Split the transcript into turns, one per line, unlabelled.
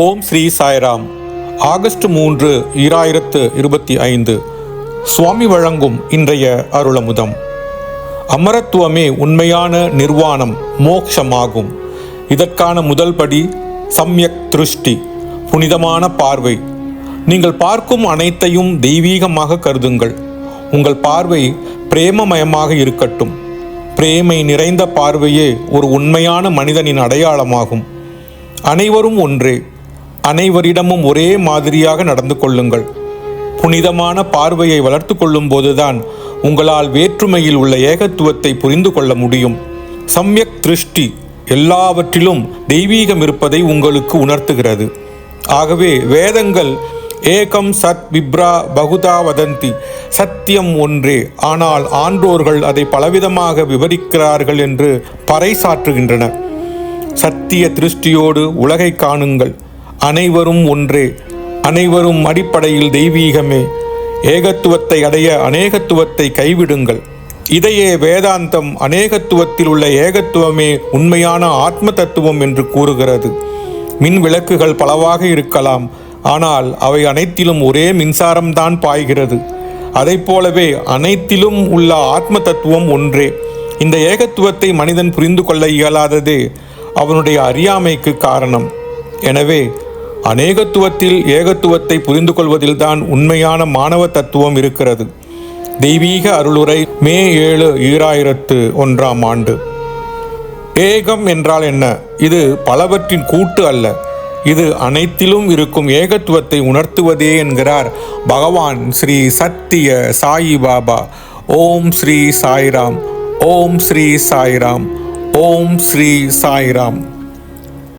ஓம் Sri Sairam. August மூன்று ஈராயிரத்து இருபத்தி ஐந்து. சுவாமி வழங்கும் இன்றைய அருளமுதம். அமரத்துவமே உண்மையான நிர்வாணம் மோக்ஷமாகும். இதற்கான முதல் படி சம்யக் திருஷ்டி புனிதமான பார்வை. நீங்கள் பார்க்கும் அனைத்தையும் தெய்வீகமாக கருதுங்கள். உங்கள் பார்வை பிரேமமயமாக இருக்கட்டும். பிரேமை நிறைந்த பார்வையே ஒரு உண்மையான மனிதனின் அடையாளமாகும். அனைவரும் ஒன்றே. அனைவரிடமும் ஒரே மாதிரியாக நடந்து கொள்ளுங்கள். புனிதமான பார்வையை வளர்த்து கொள்ளும் போதுதான் உங்களால் வேற்றுமையில் உள்ள ஏகத்துவத்தை புரிந்து கொள்ள முடியும். சம்யக் திருஷ்டி எல்லாவற்றிலும் தெய்வீகம் இருப்பதை உங்களுக்கு உணர்த்துகிறது. ஆகவே வேதங்கள் ஏகம் சத் விப்ரா பகுதா வதந்தி சத்தியம் ஒன்றே. ஆனால் ஆன்றோர்கள் அதை பலவிதமாக விவரிக்கிறார்கள் என்று பறைசாற்றுகின்றன. சத்திய திருஷ்டியோடு உலகை காணுங்கள். அனைவரும் ஒன்றே. அனைவரும் அடிப்படையில் தெய்வீகமே. ஏகத்துவத்தை அடைய அநேகத்துவத்தை கைவிடுங்கள். இதையே வேதாந்தம் அநேகத்துவத்தில் உள்ள ஏகத்துவமே உண்மையான ஆத்ம தத்துவம் என்று கூறுகிறது. மின் விளக்குகள் பலவாக இருக்கலாம். ஆனால் அவை அனைத்திலும் ஒரே மின்சாரம்தான் பாய்கிறது. அதைப் போலவே அனைத்திலும் உள்ள ஆத்ம தத்துவம் ஒன்றே. இந்த ஏகத்துவத்தை மனிதன் புரிந்து கொள்ள இயலாததே அவனுடைய அறியாமைக்கு காரணம். எனவே அநேகத்துவத்தில் ஏகத்துவத்தை புரிந்து கொள்வதில்தான் உண்மையான மாணவ தத்துவம் இருக்கிறது. தெய்வீக அருளுரை மே ஏழு ஈராயிரத்து ஒன்றாம் ஆண்டு. ஏகம் என்றால் என்ன? இது பலவற்றின் கூட்டு அல்ல. இது அனைத்திலும் இருக்கும் ஏகத்துவத்தை உணர்த்துவதே என்கிறார் பகவான் ஸ்ரீ சத்திய சாயி பாபா. ஓம் ஸ்ரீ சாய்ராம். ஓம் ஸ்ரீ சாய்ராம். ஓம் ஸ்ரீ சாய்ராம்.